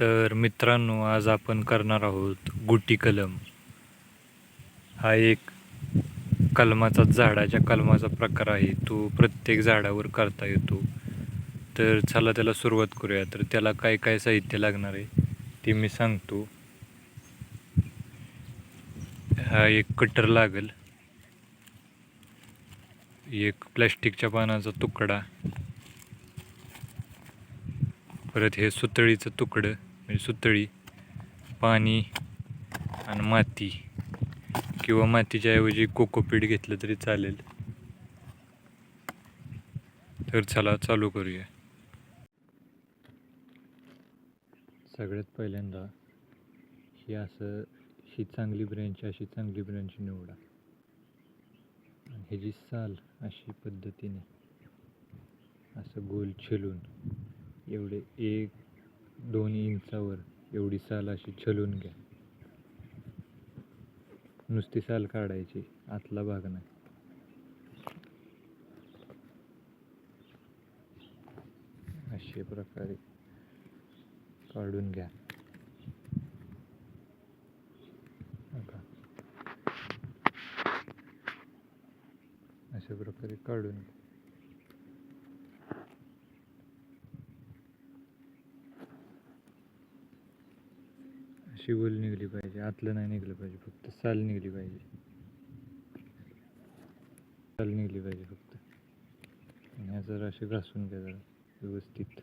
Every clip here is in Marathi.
तर मित्रांनो आज आपण करणार आहोत गुटी कलम. हा एक कलमाचा झाडाच्या कलमाचा प्रकार आहे तो प्रत्येक झाडावर करता येतो. तर चला त्याला सुरुवात करूया. तर त्याला काय काय साहित्य लागणार आहे ते मी सांगतो. हा एक कटर लागेल. एक प्लॅस्टिकच्या पानाचा तुकडा. परत हे सुतळीचं तुकडं. म्हणजे सुतळी पाणी आणि माती किंवा मातीच्या ऐवजी कोकोपीट घेतलं तरी चालेल. तर चला चालू करूया. सगळ्यात पहिल्यांदा ही असं ही चांगली ब्रँच अशी चांगली ब्रँच निवडा. आणि ह्याची साल अशी पद्धतीने असं गोल छेलून एवढे एक दोन इंचावर एवढी साल अशी छलून घ्या. नुसती साल काढायची आतला भाग नाही. अशा प्रकारे काढून घ्या. अशा प्रकारे काढून घ्या. अशी वल निघली पाहिजे आतलं नाही निघलं पाहिजे फक्त साल निघली पाहिजे. साल निघली पाहिजे फक्त. आणि ह्या जरा असे घासून घ्या जरा व्यवस्थित.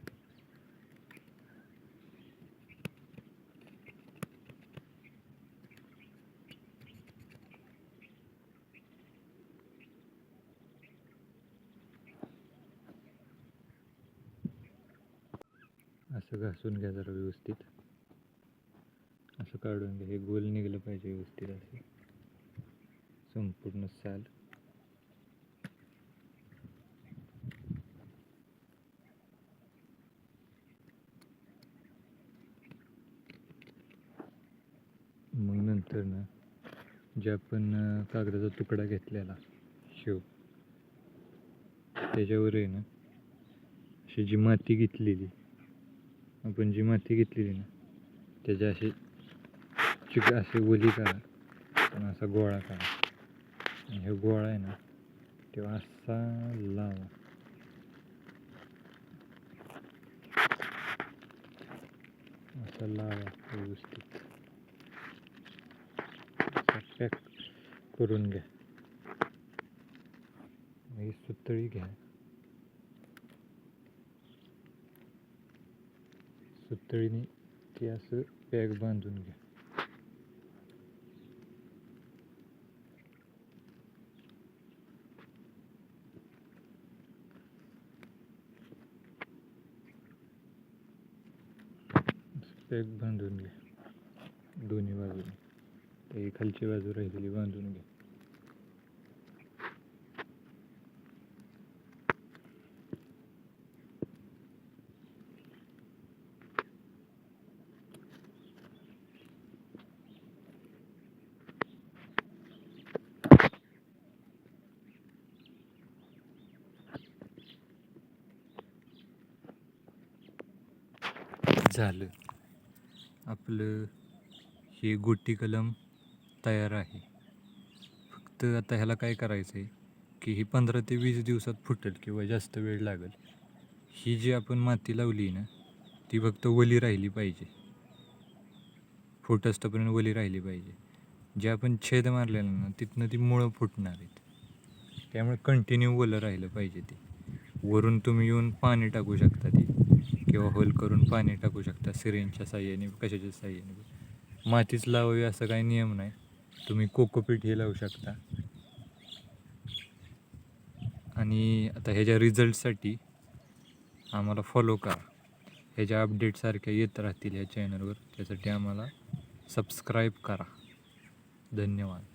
असं घासून घ्या जरा व्यवस्थित. काढून घ्या हे गोल निघलं पाहिजे व्यवस्थित. असं संपूर्ण साल. मग नंतर ना जे आपण कागदाचा तुकडा घेतलेला शिव त्याच्यावर आहे ना अशी जी माती घेतलेली आपण जी माती घेतलेली ना त्याच्या अशी चिक असे ओली करा. पण असा गोळा करा. आणि हे गोळा आहे ना तेव्हा असा लावा. असा लावा व्यवस्थित. पॅक करून घ्या. ही सुतळी घ्या. सुतळीने ते असं पॅक बांधून घ्या. एक बांधून घ्या दोन्ही बाजूने. ते खालची बाजू राहिलेली बांधून घ्या झालं. आपलं हे गोटी कलम तयार आहे. फक्त आता ह्याला काय करायचं आहे की ही पंधरा ते वीस दिवसात फुटेल किंवा जास्त वेळ लागेल. ही जी आपण माती लावली ना ती फक्त वली राहिली पाहिजे. फुटस्तपर्यंत वली राहिली पाहिजे. जे आपण छेद मारलेलं ना तिथनं ती मुळं फुटणार आहेत. त्यामुळे कंटिन्यू वलं राहिलं पाहिजे ते. वरून तुम्ही येऊन पाणी टाकू शकता ती. किंवा होल करून पाणी टाकू शकता सिरेंजच्या साह्याने कशाच्या साह्याने. मातीच लावावी असं काही नियम नाही. तुम्ही कोकोपीट हे लावू शकता. आणि आता ह्याच्या रिझल्टसाठी आम्हाला फॉलो करा. ह्याच्या अपडेटसारख्या येत राहतील ह्या चॅनलवर त्यासाठी आम्हाला सबस्क्राईब करा. धन्यवाद.